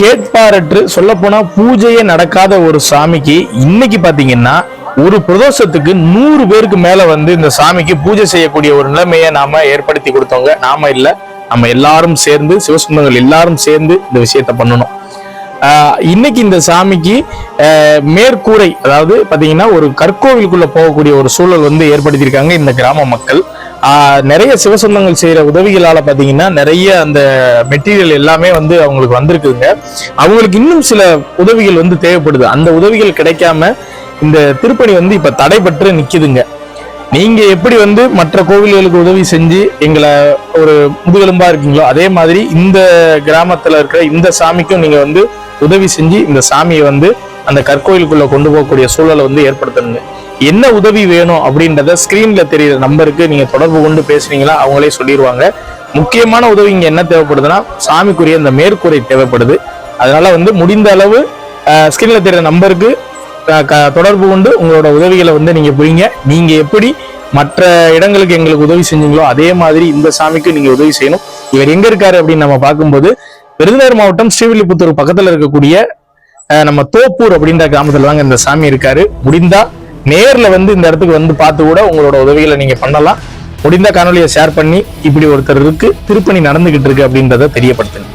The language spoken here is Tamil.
கேட்பாரற்று சொல்ல போனா பூஜையே நடக்காத ஒரு சாமிக்கு இன்னைக்கு பாத்தீங்கன்னா ஒரு பிரதோஷத்துக்கு நூறு பேருக்கு மேல வந்து இந்த சாமிக்கு பூஜை செய்யக்கூடிய ஒரு நிலைமையை நாம ஏற்படுத்தி கொடுத்தவங்க நாம இல்ல. நம்ம எல்லாரும் சேர்ந்து சிவசுந்தங்கள் எல்லாரும் சேர்ந்து இந்த விஷயத்த பண்ணணும். இன்னைக்கு இந்த சாமிக்கு மேற்கூரை அதாவது பாத்தீங்கன்னா ஒரு கற்கோவிலுக்குள்ள போகக்கூடிய ஒரு சூழல் வந்து ஏற்படுத்தியிருக்காங்க இந்த கிராம மக்கள். நிறைய சிவசொந்தங்கள் செய்யற உதவிகளால பாத்தீங்கன்னா நிறைய அந்த மெட்டீரியல் எல்லாமே வந்து அவங்களுக்கு வந்திருக்குதுங்க. அவங்களுக்கு இன்னும் சில உதவிகள் வந்து தேவைப்படுது. அந்த உதவிகள் கிடைக்காம இந்த திருப்பணி வந்து இப்ப தடைபட்டு நிக்குதுங்க. நீங்க எப்படி வந்து மற்ற கோவில்களுக்கு உதவி செஞ்சு எங்களை ஒரு முதுகெலும்பா இருக்கீங்களோ அதே மாதிரி இந்த கிராமத்துல இருக்கிற இந்த சாமிக்கும் நீங்க வந்து உதவி செஞ்சு இந்த சாமியை வந்து அந்த கற்கோயிலுக்குள்ள கொண்டு போகக்கூடிய சூழலை வந்து ஏற்படுத்தணுங்க. என்ன உதவி வேணும் அப்படின்றத ஸ்கிரீன்ல தெரியுற நம்பருக்கு நீங்க தொடர்பு கொண்டு பேசுனீங்களா அவங்களே சொல்லிடுவாங்க முக்கியமான உதவி இங்க என்ன தேவைப்படுதுன்னா சாமிக்குரிய இந்த மேற்கூரை தேவைப்படுது. அதனால வந்து முடிந்த அளவு ஸ்கிரீன்ல தெரியுற நம்பருக்கு தொடர்பு கொண்டு உங்களோட உதவிகளை வந்து நீங்க புரியுங்க நீங்க எப்படி மற்ற இடங்களுக்கு எங்களுக்கு உதவி செஞ்சீங்களோ அதே மாதிரி இந்த சாமிக்கு நீங்க உதவி செய்யணும். இவர் எங்க இருக்காரு அப்படின்னு நம்ம பார்க்கும்போது விருதுநகர் மாவட்டம் ஸ்ரீவில்லிபுத்தூர் பக்கத்துல இருக்கக்கூடிய அஹ், நம்ம தோப்பூர் அப்படின்ற கிராமத்துல தாங்க இந்த சாமி இருக்காரு. முடிந்தா நேர்ல வந்து இந்த இடத்துக்கு வந்து பார்த்து கூட உங்களோட உதவிகளை நீங்க பண்ணலாம். முடிந்த காணொலியை ஷேர் பண்ணி இப்படி ஒருத்தர் இருக்கு. திருப்பணி நடந்துகிட்டு இருக்கு அப்படின்றத தெரியப்படுத்துங்க.